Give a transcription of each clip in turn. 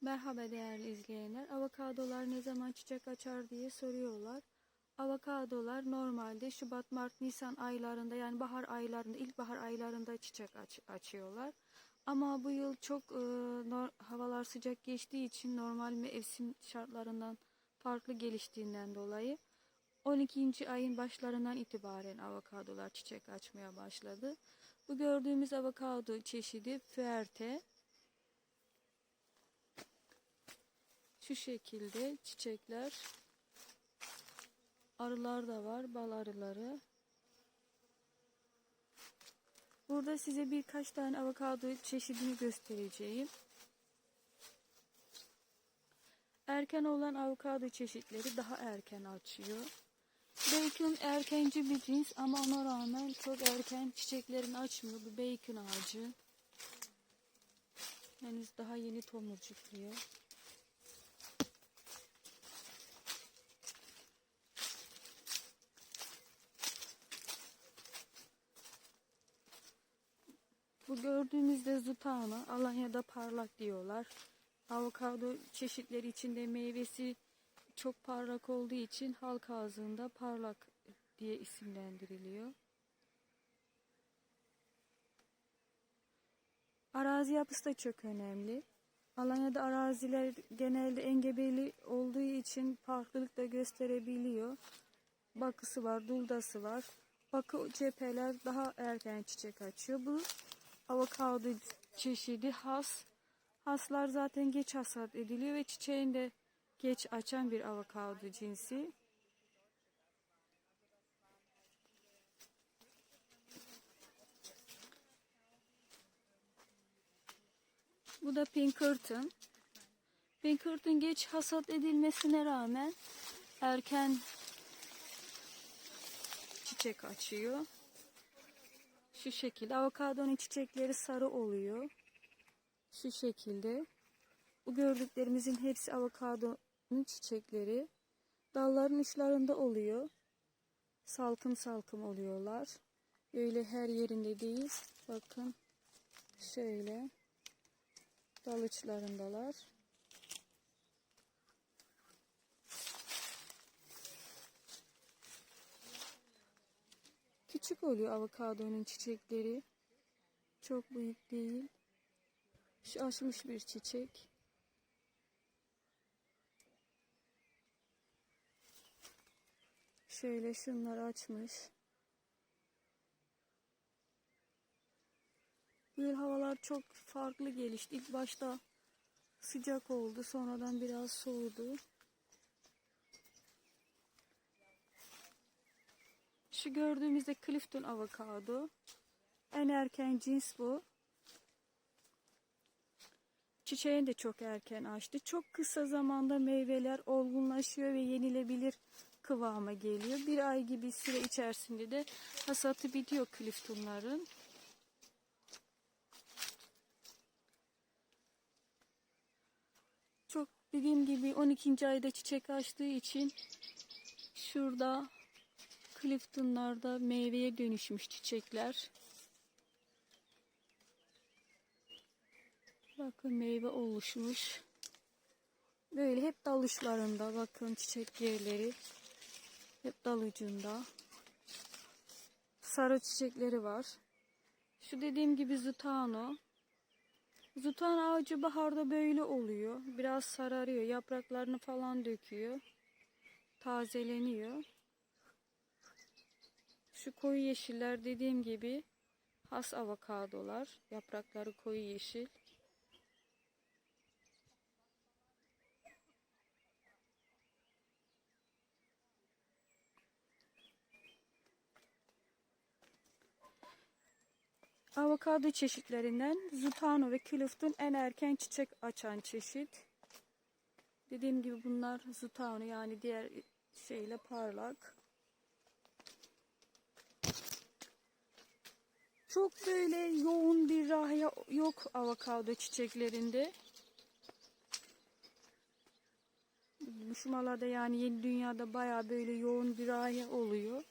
Merhaba değerli izleyenler. Avokadolar ne zaman çiçek açar diye soruyorlar. Avokadolar normalde Şubat, Mart, Nisan aylarında yani bahar aylarında, ilkbahar aylarında çiçek aç- açıyorlar. Ama bu yıl çok e, havalar sıcak geçtiği için normal mevsim şartlarından farklı geliştiğinden dolayı 12. ayın başlarından itibaren avokadolar çiçek açmaya başladı. Bu gördüğümüz avokado çeşidi Fuerte. Şu şekilde çiçekler. Arılar da var, bal arıları. Burada size birkaç tane avokado çeşidini göstereceğim. Erken olan avokado çeşitleri daha erken açıyor. Bacon erkenci bir cins ama ona rağmen çok erken çiçeklerini açmıyor. Bu bacon ağacı. Henüz daha yeni tomurcukluyor. Gördüğümüzde zutana, Alanya'da parlak diyorlar. Avokado çeşitleri içinde meyvesi çok parlak olduğu için halk ağzında parlak diye isimlendiriliyor. Arazi yapısı da çok önemli. Alanya'da araziler genelde engebeli olduğu için farklılık da gösterebiliyor. Bakısı var, duldası var. Bakı cepheler daha erken çiçek açıyor. Bu avokado çeşidi has. Haslar zaten geç hasat ediliyor ve çiçeğini de geç açan bir avokado cinsi. Bu da Pinkerton. Pinkerton geç hasat edilmesine rağmen erken çiçek açıyor. Şu şekilde avokadonun çiçekleri sarı oluyor. Şu şekilde. Bu gördüklerimizin hepsi avokadonun çiçekleri. Dalların uçlarında oluyor. Salkım salkım oluyorlar. Öyle her yerinde değil. Bakın. Şöyle. Dal uçlarındalar. Küçük oluyor avokadonun çiçekleri. Çok büyük değil. Şu açmış bir çiçek. Şöyle şunlar açmış. Bu yıl havalar çok farklı gelişti. İlk başta sıcak oldu. Sonradan biraz soğudu. Şu gördüğümüzde Clifton avokado. En erken cins bu. Çiçeğini de çok erken açtı. Çok kısa zamanda meyveler olgunlaşıyor ve yenilebilir kıvama geliyor. Bir ay gibi süre içerisinde de hasatı bitiyor Clifton'ların. Çok dediğim gibi 12. ayda çiçek açtığı için şurada Clifton'larda meyveye dönüşmüş çiçekler. Bakın meyve oluşmuş. Böyle hep dal uçlarında bakın çiçek yerleri. Hep dal ucunda. Sarı çiçekleri var. Şu dediğim gibi zutano. Zutan ağacı baharda böyle oluyor. Biraz sararıyor. Yapraklarını falan döküyor. Tazeleniyor. Şu koyu yeşiller dediğim gibi has avokadolar. Yaprakları koyu yeşil. Avokado çeşitlerinden Zutano ve Clifton en erken çiçek açan çeşit. Dediğim gibi bunlar Zutano yani diğer şeyle parlak. Çok böyle yoğun bir rahya yok avokado çiçeklerinde. Muşmalarda yani yeni dünyada baya böyle yoğun bir rahya oluyor.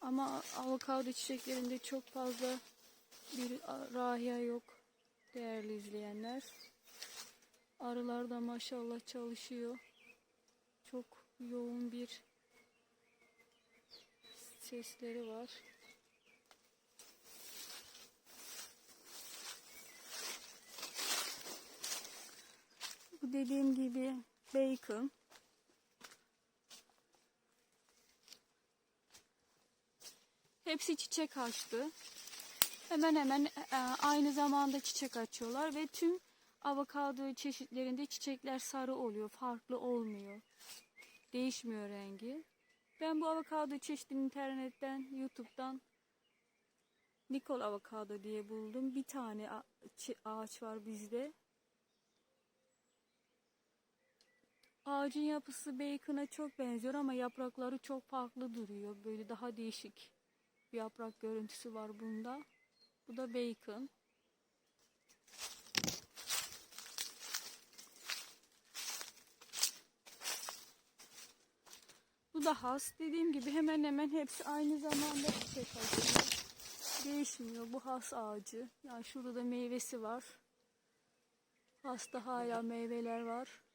Ama avokado çiçeklerinde çok fazla bir rahya yok değerli izleyenler. Arılar da maşallah çalışıyor. Çok yoğun bir sesleri var. Dediğim gibi bacon. Hepsi çiçek açtı. Hemen hemen e, aynı zamanda çiçek açıyorlar ve tüm avokado çeşitlerinde çiçekler sarı oluyor, farklı olmuyor. Değişmiyor rengi. Ben bu avokado çeşidini internetten, YouTube'dan Nikol avokado diye buldum. Bir tane ağaç var bizde. Ağacın yapısı bacon'a çok benziyor ama yaprakları çok farklı duruyor. Böyle daha değişik bir yaprak görüntüsü var bunda. Bu da bacon. Bu da has. Dediğim gibi hemen hemen hepsi aynı zamanda çiçek açıyor. Değişmiyor. Bu has ağacı. Yani şurada da meyvesi var. Hasta hala meyveler var.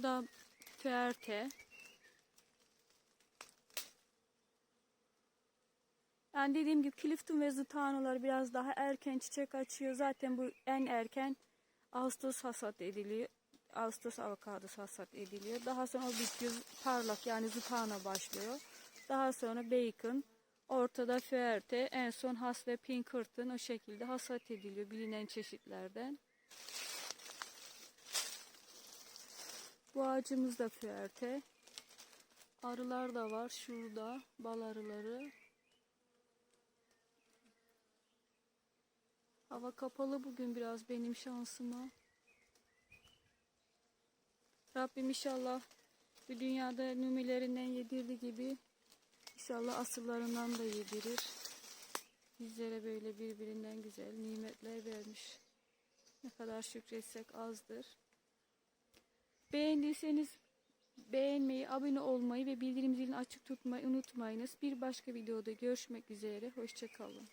Bu da ferte. Yani dediğim gibi Clifton ve Zıtanolar biraz daha erken çiçek açıyor. Zaten bu en erken Ağustos hasat ediliyor. Ağustos avokadosu hasat ediliyor. Daha sonra o bitiyor. Parlak yani Zıtano başlıyor. Daha sonra Bacon. Ortada Fuerte. En son Has ve Pinkerton o şekilde hasat ediliyor bilinen çeşitlerden. Bu ağacımız da Fuerte. Arılar da var şurada. Bal arıları. Hava kapalı bugün biraz benim şansıma. Rabbim inşallah bu dünyada nümilerinden yedirdi gibi inşallah asırlarından da yedirir. Bizlere böyle birbirinden güzel nimetler vermiş. Ne kadar şükretsek azdır. Beğendiyseniz beğenmeyi, abone olmayı ve bildirim zilini açık tutmayı unutmayınız. Bir başka videoda görüşmek üzere. Hoşçakalın.